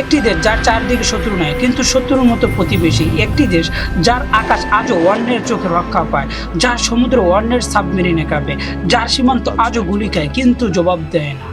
একটি দেশ যার চারদিকে শত্রু নয় কিন্তু শত্রুর মতো প্রতিবেশী একটি দেশ যার আকাশ আজও অন্যের চোখে রক্ষা পায়, যার সমুদ্র অন্যের সাবমেরিনে কাঁপে, যার সীমান্ত আজও গুলি খায় কিন্তু জবাব দেয় না।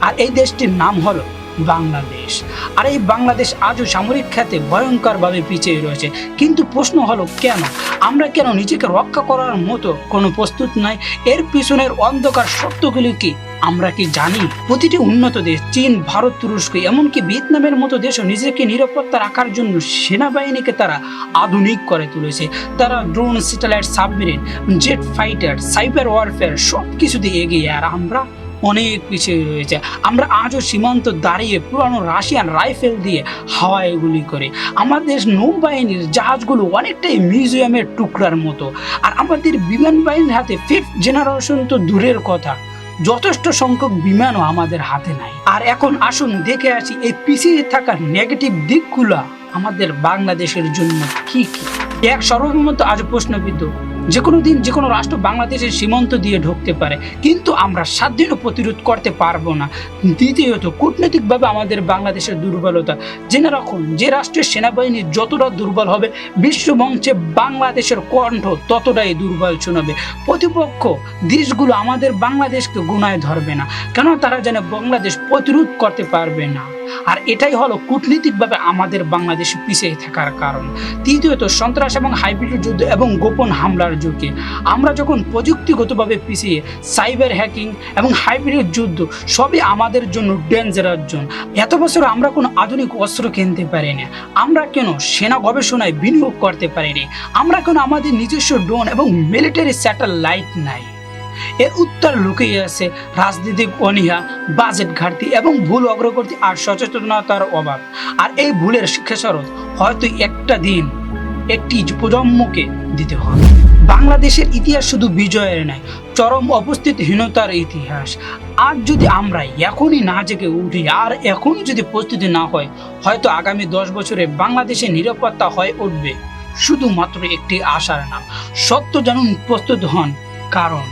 আর এই দেশটির নাম হলো বাংলাদেশ। আর এই বাংলাদেশ আজও সামরিক খাতে ভয়ঙ্করভাবে পিছিয়ে রয়েছে। কিন্তু প্রশ্ন হলো, কেন? আমরা কেন নিজেকে রক্ষা করার মতো কোনো প্রস্তুত নাই? এর পিছনের অন্ধকার সত্যগুলি কি? আমরা কি জানি? প্রতিটি উন্নত দেশ, চীন, ভারত, তুরস্ক, এমনকি ভিয়েতনামের মতো দেশও নিজেকে নিরাপত্তা রাখার জন্য সেনাবাহিনীকে তারা আধুনিক করে তুলেছে। তারা drone, satellite, submarine, jet fighter, cyber warfare সব কিছুতে এগিয়ে। আর আমরা অনেক পিছিয়ে রয়েছে। আমরা আজও সীমান্ত দাঁড়িয়ে পুরানো রাশিয়ান রাইফেল দিয়ে হাওয়ায় গুলি করে। আমাদের নৌবাহিনীর জাহাজগুলো অনেকটাই মিউজিয়ামের টুকরার মতো। আর আমাদের বিমান বাহিনীর হাতে ফিফথ জেনারেশন তো দূরের কথা। যথেষ্ট সংখ্যক বিমানও আমাদের হাতে নাই। আর এখন আসুন দেখে আসি এই পিছিয়ে থাকার নেগেটিভ দিকগুলো আমাদের বাংলাদেশের জন্য কি কি? এক সর্বমত আজ প্রশ্নবিদ্ধ। যে কোনো দিন যে কোনো রাষ্ট্র বাংলাদেশের সীমান্ত দিয়ে ঢুকতে পারে। কিন্তু আমরা সাত দিনও প্রতিরোধ করতে পারব না। দ্বিতীয়ত, কূটনৈতিকভাবে আমাদের বাংলাদেশের দুর্বলতা। জেনে রাখুন, যে রাষ্ট্রের সেনাবাহিনী যতটা দুর্বল হবে বিশ্বমঞ্চে বাংলাদেশের কণ্ঠ ততটাই দুর্বল শোনাবে। প্রতিপক্ষ দেশগুলো আমাদের বাংলাদেশকে গুনায় ধরবে না কেন তারা জানে বাংলাদেশ প্রতিরোধ করতে পারবে না। আর এটাই হলো কূটনীতিকভাবে আমাদের বাংলাদেশে পিছিয়ে থাকার কারণ। তৃতীয়ত, সন্ত্রাস এবং হাইব্রিড যুদ্ধ এবং গোপন হামলার যুগে আমরা যখন প্রযুক্তিগতভাবে পিছিয়ে, সাইবার হ্যাকিং এবং হাইব্রিড যুদ্ধ সবই আমাদের জন্য ডেঞ্জারাস জোন। এত বছর আমরা কোনো আধুনিক অস্ত্র কিনতে পারিনি। আমরা কেন সেনা গবেষণায় বিনিয়োগ করতে পারিনি? আমরা কেন আমাদের নিজস্ব ড্রোন এবং মিলিটারি স্যাটেলাইট নাই? এর উত্তর লুকিয়ে আছে রাজনৈতিক অনীহা, বাজেট ঘাটতি এবং ভুল অগ্রগতি আর সচেতনতার অভাব। আর এই ভুলের খেসারত হয়তো একটা দিন একটি প্রজন্মকে দিতে হবে। বাংলাদেশের ইতিহাস শুধু বিজয়ের নয়, চরম অবস্থিতহীনতার ইতিহাস। আর যদি আমরা এখনই না জেগে উঠি, আর এখনই যদি প্রস্তুতি না হয়, হয়তো আগামী দশ বছরে বাংলাদেশের নিরাপত্তা হয়ে উঠবে। শুধুমাত্র একটি আশার নাম, সত্য জানুন, প্রস্তুত হন, কারণ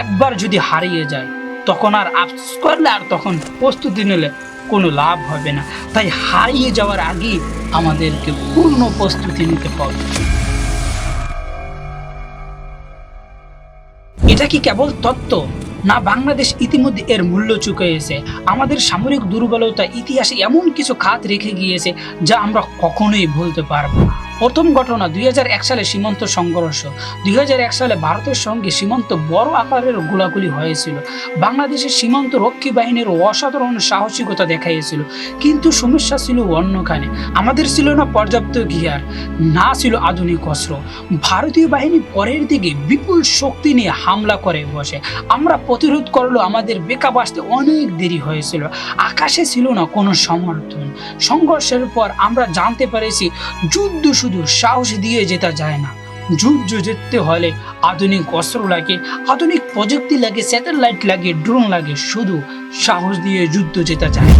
একবার যদি হারিয়ে যায়, তখন আর আফসোস করলে আর তখন প্রস্তুতি নিলে কোনো লাভ হবে না। তাই হারিয়ে যাওয়ার আগেই আমাদেরকে পূর্ণ প্রস্তুতি নিতে হবে। এটা কি কেবল তত্ত্ব? না, বাংলাদেশ ইতিমধ্যে এর মূল্য চুকিয়েছে আমাদের সামরিক দুর্বলতা ইতিহাসে এমন কিছু খাত রেখে গিয়েছে যা আমরা কখনোই ভুলতে পারব না। প্রথম ঘটনা দুই হাজার এক সালে সীমান্ত সংঘর্ষ। দুই হাজার এক সালে ভারতের সঙ্গে সীমান্ত বড় আকারের গোলাগুলি হয়েছিল। বাংলাদেশের সীমান্ত রক্ষী বাহিনীর অসাধারণ সাহসিকতা দেখাইয়েছিল। কিন্তু সমস্যা ছিল অন্যখানে। আমাদের ছিল না পর্যাপ্ত গিয়ার, না ছিল আধুনিক অস্ত্র। ভারতীয় বাহিনী পরের দিকে বিপুল শক্তি নিয়ে হামলা করে বসে। আমরা প্রতিরোধ করলেও আমাদের বেকআপ আসতে অনেক দেরি হয়েছিল। আকাশে ছিল না কোনো সমর্থন। সংঘর্ষের পর আমরা জানতে পেরেছি, যুদ্ধ শুধু সাহস দিয়ে যেতে যায় না। যুদ্ধ জিততে হলে আধুনিক অস্ত্র লাগে, আধুনিক প্রযুক্তি লাগে, স্যাটেলাইট লাগে, ড্রোন লাগে, শুধু সাহস দিয়ে যুদ্ধ জেতা যায়।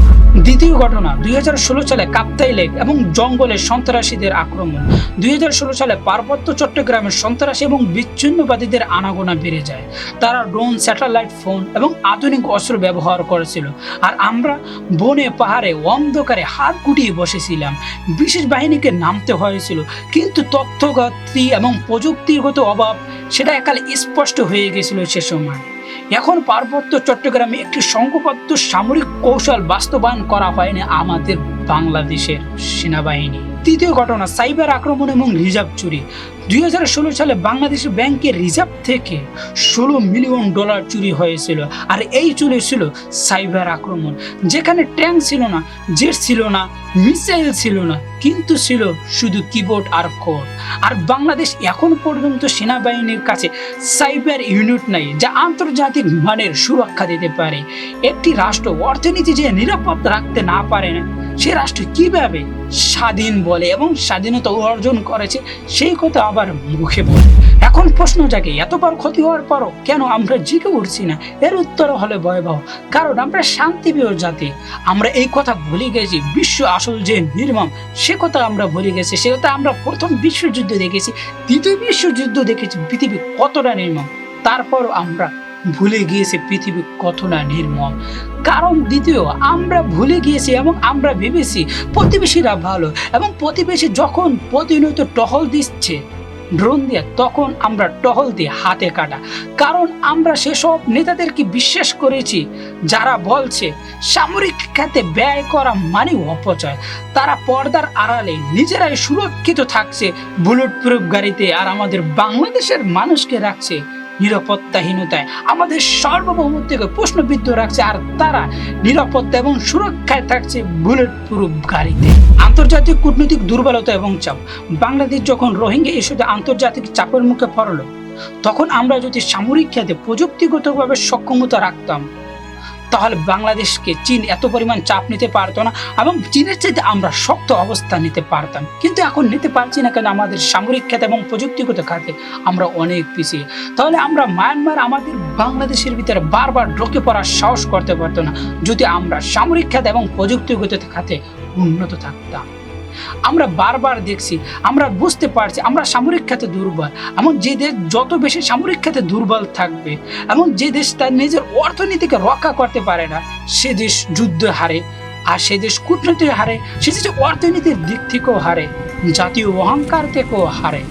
দ্বিতীয় ঘটনা, দুই হাজার ষোলো সালে কাপ্তাই লেক এবং জঙ্গলে সন্ত্রাসীদের আক্রমণ। দুই হাজার ষোলো সালে পার্বত্য চট্টগ্রামের সন্ত্রাসী এবং বিচ্ছিন্নবাদীদের আনাগোনা বেড়ে যায়। তারা ড্রোন, স্যাটেলাইট ফোন এবং আধুনিক অস্ত্র ব্যবহার করেছিল। আর আমরা বনে, পাহাড়ে অন্ধকারে হাত গুটিয়ে বসেছিলাম। বিশেষ বাহিনীকে নামতে হয়েছিল, কিন্তু তথ্যগতি এবং প্রযুক্তিগত অভাব সেটা একালে স্পষ্ট হয়ে গেছিল সে সময়। এখন পার্বত্য চট্টগ্রামে একটি সংঘবদ্ধ সামরিক কৌশল বাস্তবায়ন করা হয়নি আমাদের বাংলাদেশের সেনাবাহিনী। তৃতীয় ঘটনা, সাইবার আক্রমণ এবং রিজার্ভ চুরি। দুই হাজার ষোলো সালে বাংলাদেশের ব্যাংকের রিজার্ভ থেকে ষোলো মিলিয়ন ডলার চুরি হয়েছিল আর এই চুরি ছিল সাইবার আক্রমণ। যেখানে ট্যাঙ্ক ছিল না, জেট ছিল না, মিসাইল ছিল না, কিন্তু ছিল শুধু কিবোর্ড আর কোড। আর বাংলাদেশ এখন পর্যন্ত সেনাবাহিনীর কাছে সাইবার ইউনিট নাই, যা আন্তর্জাতিক মানের সুরক্ষা দিতে পারে। একটি রাষ্ট্র অর্থনীতি যে নিরাপদ রাখতে না পারে না সে রাষ্ট্র কীভাবে স্বাধীন বলে এবং স্বাধীনতা অর্জন করেছে, সেই কথা আবার মুখে বলে। এখন প্রশ্ন জাগে, এতবার ক্ষতি হওয়ার পরও কেন আমরা জিকে উঠছি না? এর উত্তর হলে ভয়াবহ। কারণ আমরা শান্তিপ্রিয় জাতি। আমরা এই কথা ভুলে গেছি, বিশ্ব আসল যে নির্মম, সে কথা আমরা ভুলে গেছি, সে কথা আমরা প্রথম বিশ্বযুদ্ধ দেখেছি, দ্বিতীয় বিশ্বযুদ্ধ দেখেছি, পৃথিবী কতটা নির্মম। তারপরও আমরা ভুলে গিয়েছে পৃথিবী কত না নির্মম কারণ দ্বিতীয়, আমরা ভুলে গিয়েছি এবং আমরা ভেবেছি প্রতিবেশীরা ভালো এবং প্রতিবেশী যখন প্রতিনিয়ত টহল দিচ্ছে ড্রোন দিয়ে, তখন আমরা টহল দিয়ে হাতে কাটা। কারণ আমরা সেসব নেতাদেরকে বিশ্বাস করেছি, যারা বলছে সামরিক খাতে ব্যয় করা মানে অপচয়। তারা পর্দার আড়ালে নিজেরাই সুরক্ষিত থাকছে, বুলেট প্রুফ গাড়িতে আর আমাদের বাংলাদেশের মানুষকে রাখছে নিরাপত্তাহীনতায়। আমাদের সার্বভৌমত্বকে প্রশ্নবিদ্ধ রাখছে, আর তারা নিরাপত্তা এবং সুরক্ষায় থাকছে বুলেট প্রুফ গাড়িতে। আন্তর্জাতিক কূটনৈতিক দুর্বলতা এবং চাপ। বাংলাদেশ যখন রোহিঙ্গা ইস্যুতে আন্তর্জাতিক চাপের মুখে পড়ল, তখন আমরা যদি সামরিক খাতে প্রযুক্তিগতভাবে সক্ষমতা রাখতাম তাহলে বাংলাদেশকে চীন এত পরিমাণ চাপ নিতে পারতো না এবং চীনের চাইতে আমরা শক্ত অবস্থা নিতে পারতাম। কিন্তু এখন নিতে পারছি না কেন? আমাদের সামরিক খাতে এবং প্রযুক্তিগত খাতে আমরা অনেক পিছিয়ে। তাহলে আমরা মায়ানমার আমাদের বাংলাদেশের ভিতরে বারবার ঢোকে পড়ার সাহস করতে পারতো না। যদি আমরা সামরিক খাতে এবং প্রযুক্তিগত খাতে উন্নত থাকতাম। আমরা বারবার দেখছি, আমরা বুঝতে পারছি, আমরা সামরিক খাতে দুর্বল। এমন যে দেশ যত বেশি সামরিক খাতে দুর্বল থাকবে, এমন যে দেশ তার নিজের অর্থনীতিকে রক্ষা করতে পারে না, সে দেশ যুদ্ধ হারে, আর সে দেশ কূটনীতি হারে, সে দেশ অর্থনীতির দিক থেকেও হারে, জাতীয় অহংকার থেকেও হারে।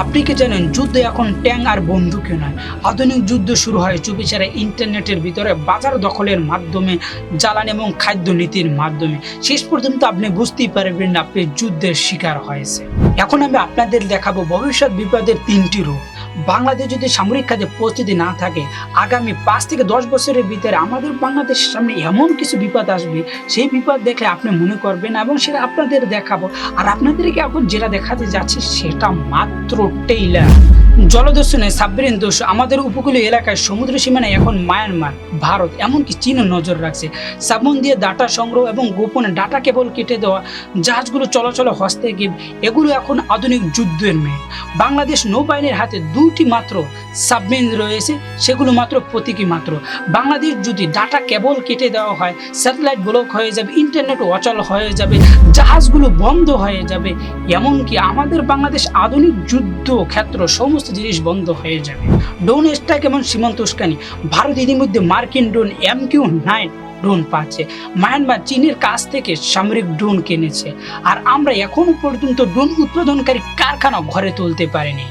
আপনি কি জানেন, যুদ্ধ এখন ট্যাং আর বন্দুকে নয়। আধুনিক যুদ্ধ শুরু হয় চুপিচারে ইন্টারনেটের ভিতরে, বাজার দখলের মাধ্যমে, জ্বালান এবং খাদ্য নীতির মাধ্যমে। শেষ পর্যন্ত আপনি বুঝতেই পারবেন না আপনি যুদ্ধের শিকার হয়েছে এখন আমি আপনাদের দেখাবো ভবিষ্যৎ বিপদের তিনটি রূপ। বাংলাদেশ যদি সামরিক খাতে প্রস্তুতি না থাকে, আগামী পাঁচ থেকে দশ বছরের ভিতরে আমাদের বাংলাদেশের সামনে এমন কিছু বিপদ আসবে, সেই বিপদ দেখলে আপনি মনে করবেন এবং সেটা আপনাদের দেখাবো। আর আপনাদেরকে এখন যেটা দেখাতে যাচ্ছে সেটা মাত্র টেইলার জলদস্যুনে সাবমেরিন দোষ আমাদের উপকূলীয় এলাকায় সমুদ্র সীমানায় এখন মায়ানমার, ভারত, এমনকি চীনও নজর রাখছে। সাবমন দিয়ে ডাটা সংগ্রহ এবং গোপনে ডাটা কেবল কেটে দেওয়া জাহাজগুলো চলাচল হস্তে গিয়ে, এগুলো এখন আধুনিক যুদ্ধের মেয়ে। বাংলাদেশ নৌবাহিনীর হাতে দুটি মাত্র সাবমেরিন রয়েছে, সেগুলো মাত্র প্রতীকী মাত্র। বাংলাদেশ যদি ডাটা কেবল কেটে দেওয়া হয়, স্যাটেলাইট ব্লক হয়ে যাবে, ইন্টারনেট অচল হয়ে যাবে, জাহাজগুলো বন্ধ হয়ে যাবে, এমনকি আমাদের বাংলাদেশ আধুনিক যুদ্ধ ক্ষেত্র সমস্ত জিনিস বন্ধ হয়ে যাবে। ড্রোন স্ট্রাইক এবং সীমান্ত উস্কানি। ভারত ইতিমধ্যে মার্কিন drone M Q nine drone পাচ্ছে। মায়ানমার চীনের কাছ থেকে সামরিক ড্রোন কিনেছে। আর আমরা এখনও পর্যন্ত ড্রোন উৎপাদনকারী কারখানা ঘরে তুলতে পারিনি।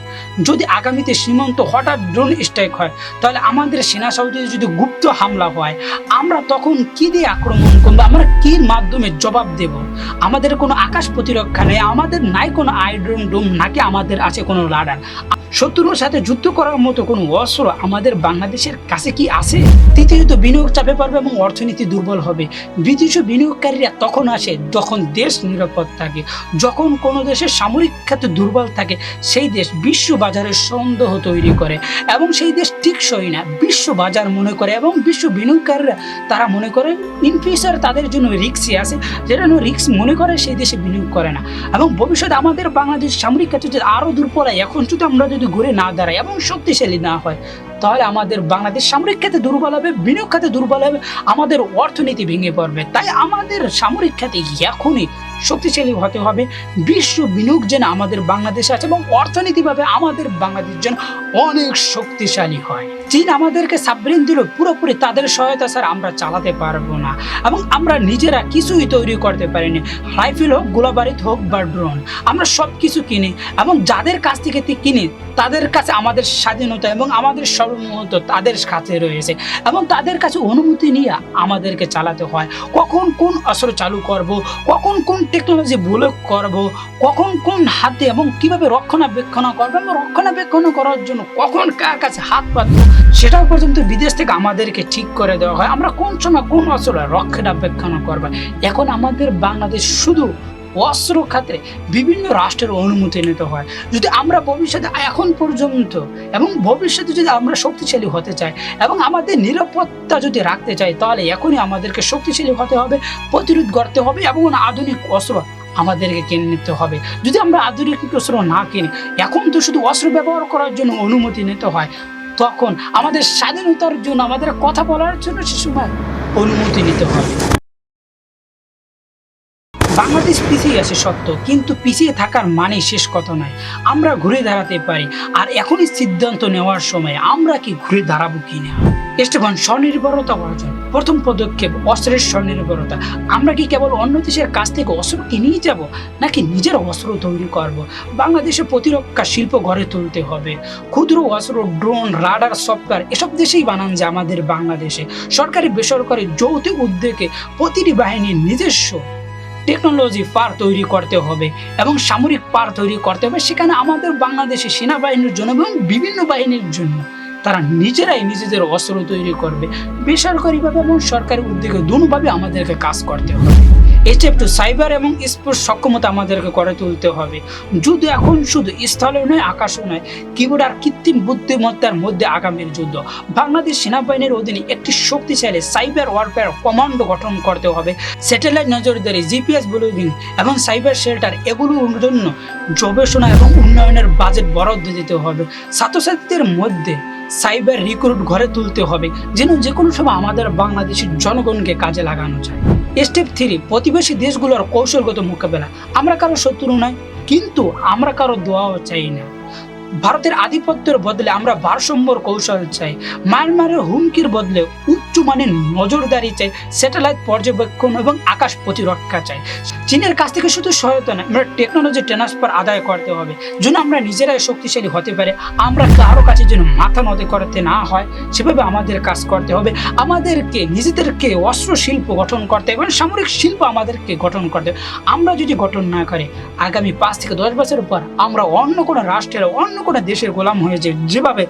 যদি আগামীতে সীমান্ত হঠাৎ ড্রোন স্ট্রাইক হয়, তাহলে আমাদের সেনা সহযোগী যদি গুপ্ত হামলা হয়, আমরা তখন কি দিয়ে আক্রমণ করব? আমরা কি মাধ্যমে জবাব দেব? আমাদের কোনো আকাশ প্রতিরক্ষা নেই, আমাদের নাই কোনো আইড্রোন ডোম নাকি আমাদের আছে কোনো লাডার শত্রুর সাথে যুদ্ধ করার মতো কোনো অস্ত্র আমাদের বাংলাদেশের কাছে কি আছে? তৃতীয়ত, বিনিয়োগ চাপে পড়বে এবং অর্থনীতি দুর্বল হবে। বিদেশি বিনিয়োগকারীরা তখন আসে, যখন দেশ নিরাপদ থাকে। যখন কোনো দেশের সামরিক খাতে দুর্বল থাকে, সেই দেশ বিশ্ব বাজারে সন্দেহ তৈরি করে। এবং সেই দেশ টিকসই না বিশ্ব বাজার মনে করে এবং বিশ্ব বিনিয়োগকারীরা তারা মনে করে ইন ফিউচার তাদের জন্য রিক্সই আছে। যেটা রিক্স মনে করে, সেই দেশে বিনিয়োগ করে না। এবং ভবিষ্যতে আমাদের বাংলাদেশ সামরিক ক্ষেত্রে যদি আরও দুর্বল হয়, এখন যদি আমরা যদি ঘুরে না দাঁড়ায় এবং শক্তিশালী না হয়, তাহলে আমাদের বাংলাদেশ সামরিক খাতে দুর্বল হবে, বিনিয়োগ খাতে দুর্বল হবে, আমাদের অর্থনীতি ভেঙে পড়বে। তাই আমাদের সামরিক খাতে এখনই শক্তিশালী হতে হবে, বিশ্ব বিনিয়োগ যেন আমাদের বাংলাদেশে আছে এবং অর্থনীতিভাবে আমাদের বাংলাদেশ যেন অনেক শক্তিশালী হয়। চীন আমাদেরকে সাবমেরিন দিল পুরোপুরি তাদের সহায়তা স্যার আমরা চালাতে পারব না এবং আমরা নিজেরা কিছুই তৈরি করতে পারিনি। রাইফেল হোক গোলাবারিত হোক বা ড্রোন, আমরা সব কিছু কিনি এবং যাদের কাছ থেকে কিনি তাদের কাছে আমাদের স্বাধীনতা এবং আমাদের সর্বমত তাদের কাছে রয়েছে এবং তাদের কাছে অনুমতি নিয়ে আমাদেরকে চালাতে হয়। কখন কোন অস্ত্র চালু করব, কখন কোন টেকনোলজি বলে করব, কখন কোন হাতে এবং কীভাবে রক্ষণাবেক্ষণ করব এবং রক্ষণাবেক্ষণ করার জন্য কখন কার কাছে হাত পাতবো, সেটাও পর্যন্ত বিদেশ থেকে আমাদেরকে ঠিক করে দেওয়া হয়। আমরা কোন সময় কোন অস্ত্র রক্ষণাবেক্ষণ করব? এখন আমাদের বাংলাদেশ শুধু অস্ত্র খাতে বিভিন্ন রাষ্ট্রের অনুমতি নিতে হয়। যদি আমরা ভবিষ্যতে, এখন পর্যন্ত এবং ভবিষ্যতে যদি আমরা শক্তিশালী হতে চাই এবং আমাদের নিরাপত্তা যদি রাখতে চাই, তাহলে এখনই আমাদেরকে শক্তিশালী হতে হবে, প্রতিরোধ করতে হবে এবং আধুনিক অস্ত্র আমাদেরকে কিনে নিতে হবে। যদি আমরা আধুনিক অস্ত্র না কিনি, এখন তো শুধু অস্ত্র ব্যবহার করার জন্য অনুমতি নিতে হয়। তখন আমাদের স্বাধীনতার জন্য, আমাদের কথা বলার জন্য সে সময় অনুমতি নিতে হবে। বাংলাদেশ পিছিয়ে আছে সত্য, কিন্তু পিছিয়ে থাকার মানে শেষ কথা নয়। আমরা ঘুরে দাঁড়াতে পারি, আর এখনই সিদ্ধান্ত নেওয়ার সময় আমরা কি ঘুরে দাঁড়াবো কি না? স্বনির্ভরতা অর্জন। প্রথম পদক্ষেপ, অস্ত্রের স্বনির্ভরতা। আমরা কি কেবল অন্য দেশের কাছ থেকে অস্ত্র কিনেই যাব, নাকি নিজের অস্ত্র তৈরি করব? বাংলাদেশে প্রতিরক্ষা শিল্প গড়ে তুলতে হবে। ক্ষুদ্র অস্ত্র, ড্রোন, রাডার, সফটওয়্যার, এসব দেশেই বানান যে আমাদের বাংলাদেশে। সরকারি, বেসরকারি, যৌথ উদ্যোগে প্রতিটি বাহিনীর নিজস্ব টেকনোলজি পার তৈরি করতে হবে এবং সামরিক পার তৈরি করতে হবে। সেখানে আমাদের বাংলাদেশে সেনাবাহিনীর জন্য এবং বিভিন্ন বাহিনীর জন্য তারা নিজেরাই নিজেদের অস্ত্র তৈরি করবে। বেসরকারিভাবে এবং সরকারি উদ্যোগে দুভাবে আমাদেরকে কাজ করতে হবে। স্টেপ টু সাইবার এবং স্পোর্টস সক্ষমতা আমাদেরকে করে তুলতে হবে। যুদ্ধ এখন শুধু স্থলে নয়, আকাশও নয়, কিবোর্ড আর কৃত্রিম বুদ্ধিমত্তার মধ্যে আগামীর যুদ্ধ। বাংলাদেশ সেনাবাহিনীর অধীনে একটি শক্তিশালী সাইবার ওয়ারফেয়ার কমান্ড গঠন করতে হবে। স্যাটেলাইট নজরদারি, জিপিএস ব্লগিং এবং সাইবার শেল্টার, এগুলোর জন্য গবেষণা এবং উন্নয়নের বাজেট বরাদ্দ দিতে হবে। ছাত্রছাত্রীদের মধ্যে সাইবার রিক্রুট ঘরে তুলতে হবে, যেন যে কোনো সময় আমাদের বাংলাদেশের জনগণকে কাজে লাগানো যায়। স্টেপ থ্রি, প্রতিবেশী দেশগুলোর কৌশলগত মোকাবেলা। আমরা কারও শত্রু নয়, কিন্তু আমরা কারও দোয়াও চাই না। ভারতের আধিপত্যের বদলে আমরা ভারসাম্যর কৌশল চাই। মায়ানমারের হুমকির বদলে উচ্চমানের নজরদারি চাই, স্যাটেলাইট পর্যবেক্ষণ এবং আকাশ প্রতিরক্ষা চাই। চীনের কাছ থেকে শুধু সহায়তা নয় আমরা টেকনোলজি ট্রান্সফার আদায় করতে হবে। যেন আমরা নিজেরাই শক্তিশালী হতে পারে, আমরা কারও কাছে যেন মাথা নদে করতে না হয়, সেভাবে আমাদের কাজ করতে হবে। আমাদেরকে, নিজেদেরকে অস্ত্র শিল্প গঠন করতে হবে সামরিক শিল্প আমাদেরকে গঠন করতে হবে। আমরা যদি গঠন না করে, আগামী পাঁচ থেকে দশ বছরের পর আমরা অন্য কোনো রাষ্ট্রের, অন্য কোনো দেশের গোলাম হয়েছে যেভাবে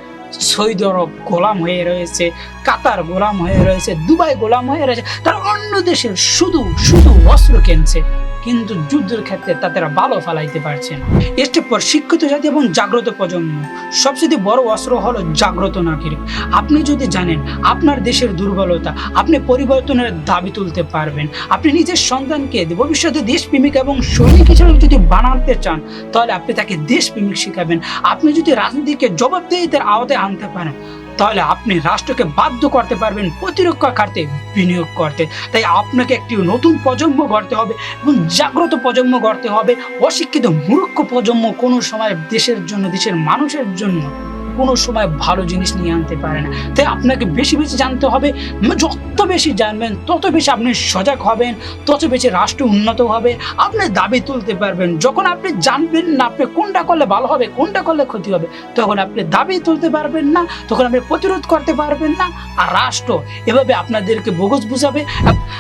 সৌদি আরব গোলাম হয়ে রয়েছে, কাতার গোলাম হয়ে রয়েছে, দুবাই গোলাম হয়ে রয়েছে, তারা অন্য দেশের শুধু শুধু অস্ত্র কিনছে। কিন্তু যুদ্ধের ক্ষেত্রে তাদের ভালো ফেলাইতে পারছে না। এর পর শিক্ষিত জাতি এবং জাগ্রত প্রজন্ম। সবচেয়ে বড় অস্ত্র হলো জাগ্রত নাগরিক। আপনি যদি জানেন আপনার দেশের দুর্বলতা, আপনি পরিবর্তনের দাবি তুলতে পারবেন। আপনি নিজের সন্তানকে ভবিষ্যতে দেশপ্রেমিক এবং সৈনিক হিসেবে যদি বানাতে চান, তাহলে আপনি তাকে দেশপ্রেমিক শেখাবেন। আপনি যদি রাজনীতিকে জবাবদেহিতার আওতায় আনতে পারেন তাহলে আপনি রাষ্ট্রকে বাধ্য করতে পারবেন প্রতিরক্ষা খাতে বিনিয়োগ করতে। তাই আপনাকে একটি নতুন প্রজন্ম গড়তে হবে এবং জাগ্রত প্রজন্ম গড়তে হবে। অশিক্ষিত মূর্খ প্রজন্ম কোনো সময় দেশের জন্য, দেশের মানুষের জন্য কোনো সময় ভালো জিনিস নিয়ে আনতে পারে না। তাই আপনাকে বেশি বেশি জানতে হবে। যত বেশি জানবেন, তত বেশি আপনি সজাগ হবেন, তত বেশি রাষ্ট্র উন্নত হবে। আপনি দাবি তুলতে পারবেন। যখন আপনি জানবেন না আপনি কোনটা করলে ভালো হবে, কোনটা করলে ক্ষতি হবে, তখন আপনি দাবি তুলতে পারবেন না, তখন আপনি প্রতিরোধ করতে পারবেন না। আর রাষ্ট্র এভাবে আপনাদেরকে বগজ বুঝাবে।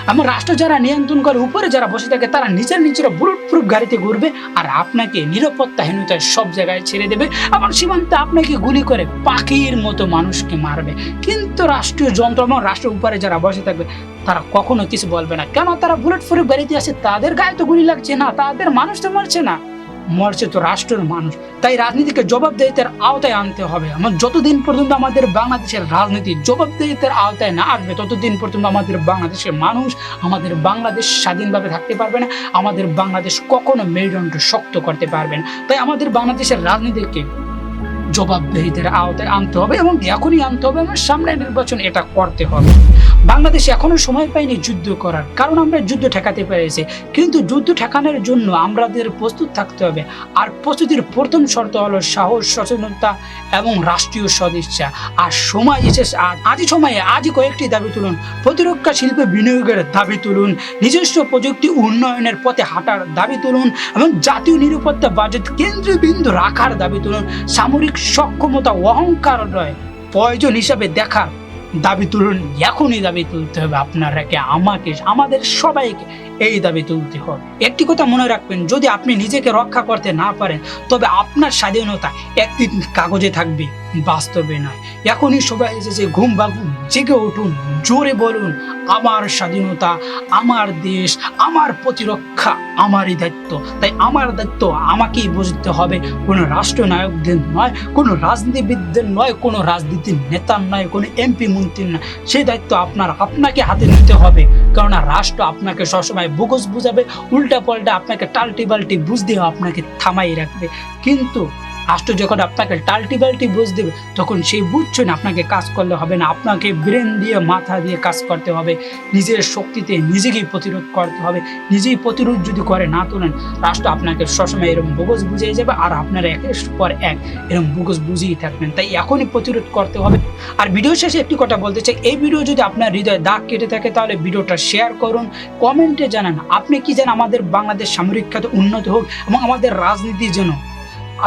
আমার রাষ্ট্র যারা নিয়ন্ত্রণ করে, উপরে যারা বসে থাকে, তারা নিজের নিজের বুলেট প্রুফ গাড়িতে ঘুরবে। আর আপনাকে নিরাপত্তাহীনতায় সব জায়গায় ছেড়ে দেবে। আবার সীমান্তে আপনাকে গুলি করে পাখির মতো মানুষকে মারবে। কিন্তু রাষ্ট্রীয় যন্ত্র এবং রাষ্ট্রের উপরে যারা বসে থাকবে, তারা কখনো কিছু বলবে না। কেন? তারা বুলেট প্রুফ গাড়িতে আছে তাদের গায়ে তো গুলি লাগছে না, তাদের মানুষ তো মরছে না। মরছে তো রাষ্ট্রের মানুষ। তাই রাজনীতিকে জবাবদেহিতার আওতায় আনতে হবে। আমার যতদিন পর্যন্ত আমাদের বাংলাদেশের রাজনীতি জবাবদেহিতার আওতায় না আসবে, ততদিন পর্যন্ত আমাদের বাংলাদেশের মানুষ আমাদের বাংলাদেশ স্বাধীনভাবে থাকতে পারবে না। আমাদের বাংলাদেশ কখনো মেরুদণ্ড শক্ত করতে পারবে না। তাই আমাদের বাংলাদেশের রাজনীতিকে জবাবদেহিতার আওতায় আনতে হবে এবং এখনই আনতে হবে আমার সামনে নির্বাচন এটা করতে হবে। বাংলাদেশ এখনও সময় পায়নি যুদ্ধ করার, কারণ আমরা যুদ্ধ ঠেকাতে পেরেছি। কিন্তু যুদ্ধ ঠেকানোর জন্য আমাদের প্রস্তুত থাকতে হবে। আর প্রস্তুতির প্রথম শর্ত হলো সাহস, সচেতনতা এবং রাষ্ট্রীয় সদিচ্ছা। আর সময় আজ আজই সময়ে আজই কয়েকটি দাবি তুলুন। প্রতিরক্ষা শিল্পে বিনিয়োগের দাবি তুলুন। নিজস্ব প্রযুক্তি উন্নয়নের পথে হাঁটার দাবি তুলুন এবং জাতীয় নিরাপত্তা বাজেট কেন্দ্রীয় বিন্দু রাখার দাবি তুলুন। সামরিক সক্ষমতা অহংকার নয়, প্রয়োজন হিসাবে দেখার দাবি তুলুন, এখনই দাবি তুলতে হবে আপনারাকে, আমাকে, আমাদের সবাইকে এই দাবি তুলতে হবে। একটি কথা মনে রাখবেন, যদি আপনি নিজেকে রক্ষা করতে না পারেন, তবে আপনার স্বাধীনতা একদিন কাগজে থাকবে, বাস্তবে নয়। এখনই সবাই এসেছে, ঘুম ভাগুন জেগে উঠুন, জোরে বলুন আমার স্বাধীনতা, আমার দেশ, আমার প্রতিরক্ষা, আমারই দায়িত্ব। তাই আমার দায়িত্ব আমাকেই বুঝতে হবে। কোনো রাষ্ট্রনায়কদের নয়, কোনো রাজনীতিবিদদের নয়, কোনো রাজনীতির নেতার নয়, কোনো এমপি মন্ত্রীর নয়। সেই দায়িত্ব আপনার, আপনাকে হাতে নিতে হবে। কেননা রাষ্ট্র আপনাকে সবসময় বুগজ বুঝাবে উল্টা পাল্টা আপনাকে টাল্টি বাল্টি বুঝ দিয়ে আপনাকে থামাই রাখবে। কিন্তু রাষ্ট্র যখন আপনাকে টাল্টি বাল্টি বুঝ দেবে। তখন সেই বুঝছেন আপনাকে কাজ করলে হবে না। আপনাকে ব্রেন দিয়ে, মাথা দিয়ে কাজ করতে হবে। নিজের শক্তিতে নিজেকেই প্রতিরোধ করতে হবে। নিজেই প্রতিরোধ যদি করে না তোলেন, রাষ্ট্র আপনাকে সবসময় এরকম বুগজ বুঝিয়ে যাবে আর আপনারা একের পর এক এরকম বুগজ বুঝিয়েই থাকবেন। তাই এখনই প্রতিরোধ করতে হবে। আর ভিডিও শেষে একটি কথা বলতে চাই। এই ভিডিও যদি আপনার হৃদয়ে দাগ কেটে থাকে, তাহলে ভিডিওটা শেয়ার করুন, কমেন্টে জানান। আপনি কি যেন আমাদের বাংলাদেশ সামরিক খাতে উন্নত হোক এবং আমাদের রাজনীতি যেন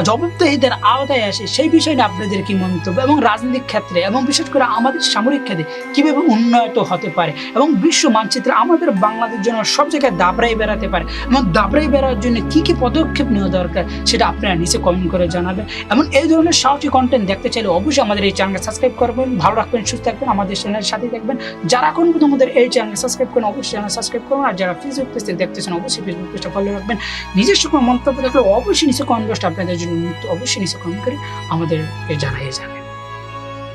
জবাবদিহিদের আওতায় আসে সেই বিষয়ে আপনাদের কি মন্তব্য? এবং রাজনৈতিক ক্ষেত্রে এবং বিশেষ করে আমাদের সামরিক ক্ষেত্রে কীভাবে উন্নত হতে পারে? এবং বিশ্ব মানচিত্রে আমাদের বাংলাদেশ জন্য সব জায়গায় দাবড়াই বেড়াতে পারে? এবং দাবড়াই বেড়ার জন্য কি কি পদক্ষেপ নেওয়া দরকার সেটা আপনারা নিচে কমেন্ট করে জানাবেন। এবং এই ধরনের সাহসী কন্টেন্ট দেখতে চাইলে অবশ্যই আমাদের এই চ্যানেলকে সাবস্ক্রাইব করবেন। ভালো রাখবেন সুস্থ থাকবেন, আমাদের চ্যানেলের সাথে থাকবেন। যারা এখন আমাদের এই চ্যানেলকে সাবস্ক্রাইব করেন অবশ্যই চ্যানেল সাবস্ক্রাইব করুন। আর যারা ফেসবুক পেজে দেখতেছেন, অবশ্যই ফেসবুক পেজটা ফলো রাখবেন। নিজস্ব কোনো মন্তব্য থাকলে অবশ্যই নিচে কমেন্ট আপনাদের জন্য অবশ্যই নিচে কমেন্ট করে আমাদেরকে জানাই যাবেন।